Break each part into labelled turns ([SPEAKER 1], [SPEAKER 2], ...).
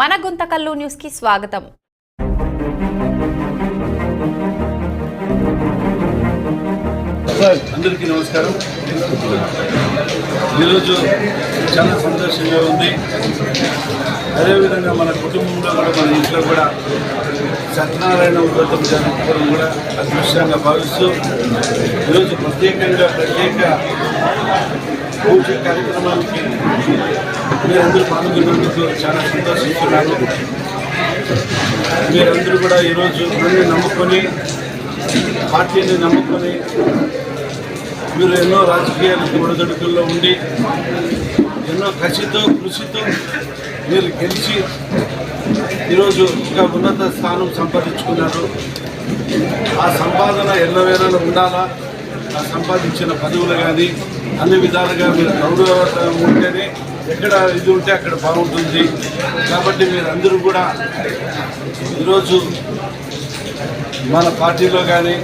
[SPEAKER 1] మన గుంతకల్లు న్యూస్కి స్వాగతం
[SPEAKER 2] అందరికీ నమస్కారం. ఈరోజు చాలా సంతోషంగా ఉంది. అదేవిధంగా మన కుటుంబంలో కూడా మన ఇంట్లో కూడా సత్యనారాయణ వ్రతం జరుపుకోవడం కూడా అదృష్టంగా భావిస్తూ ఈరోజు ప్రత్యేకంగా ప్రత్యేక పూజ కార్యక్రమానికి మీరందరూ పాల్గొన్నందుకు చాలా సంతోషిస్తున్నాను మీరందరూ కూడా ఈరోజు నన్ను నమ్ముకొని పార్టీని నమ్ముకొని మీరు ఎన్నో రాజకీయాలకు ఒడిదొడుకుల్లో ఉండి ఎన్నో కసితో కృషితో మీరు గెలిచి ఈరోజు ఒక ఉన్నత స్థానం సంపాదించుకున్నారు. ఆ సంపాదన ఎల్లవేళలో ఉండాలా? ఆ సంపాదించిన పదవులు కానీ అన్ని విధాలుగా మీరు గౌరవ ఉంటేనే ఎక్కడ ఇది ఉంటే అక్కడ బాగుంటుంది. కాబట్టి మీరందరూ కూడా ఈరోజు మన పార్టీలో కానీ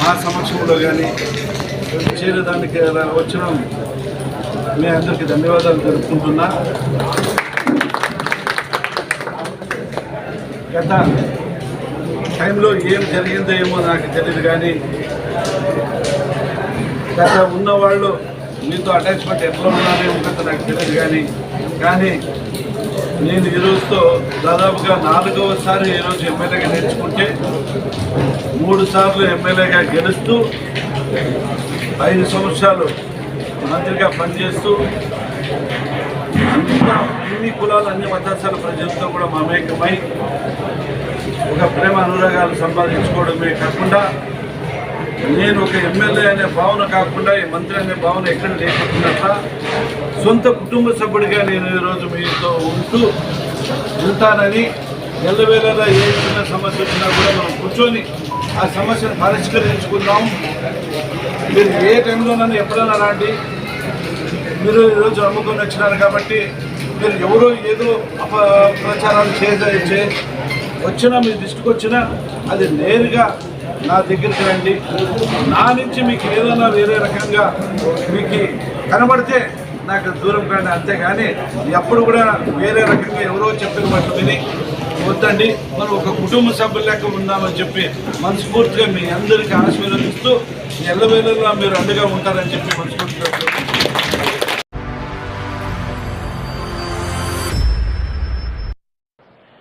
[SPEAKER 2] మా సమక్షంలో కానీ చేరడానికి వచ్చిన మీ అందరికీ ధన్యవాదాలు తెలుపుకుంటున్నా. గత టైంలో ఏం జరిగిందో ఏమో నాకు తెలియదు కానీ గత ఉన్నవాళ్ళు మీతో అటాచ్మెంట్ ఎట్లా ఉన్నారో ఉంటుందో నాకు తెలియదు కానీ కానీ నేను ఈరోజుతో దాదాపుగా నాలుగవసారి ఈరోజు ఎమ్మెల్యేగా నేర్చుకుంటే మూడు సార్లు ఎమ్మెల్యేగా గెలుస్తూ ఐదు సంవత్సరాలు మంత్రిగా పనిచేస్తూ అంత అన్ని కులాలు అన్ని మతాల ప్రజలతో కూడా మమేకమై ఒక ప్రేమ అనురాగాలు సంపాదించుకోవడమే కాకుండా నేను ఒక ఎమ్మెల్యే అనే భావన కాకుండా ఈ మంత్రి అనే భావన ఎక్కడ లేకుండా సొంత కుటుంబ సభ్యుడిగా నేను ఈరోజు మీతో ఉంటూ ఉంటానని ఎల్లవేళలా ఏ చిన్న సమస్య వచ్చినా కూడా మనం కూర్చొని ఆ సమస్యను పరిష్కరించుకుందాం. మీరు ఏ టైంలోనైనా ఎప్పుడైనా రాండి. మీరు ఈరోజు అమ్ముకొని వచ్చినారు కాబట్టి మీరు ఎవరో ఏదో అపప్రచారాలు చేసే వచ్చినా మీ దృష్టికి వచ్చినా అది నేరుగా నా దగ్గరికి రండి. నా నుంచి మీకు ఏదైనా వేరే రకంగా మీకు కనబడితే నాకు దూరం కానీ అంతేగాని ఎప్పుడు కూడా వేరే రకంగా ఎవరో చెప్పిన మాట విని వద్దండి. మనం ఒక కుటుంబ సభ్యులు లెక్క ఉందామని చెప్పి మనస్ఫూర్తిగా మీ అందరికీ ఆశీర్వదిస్తూ ఎల్లవేళలా మీరు అండగా ఉంటారని చెప్పి మనస్ఫూర్తిగా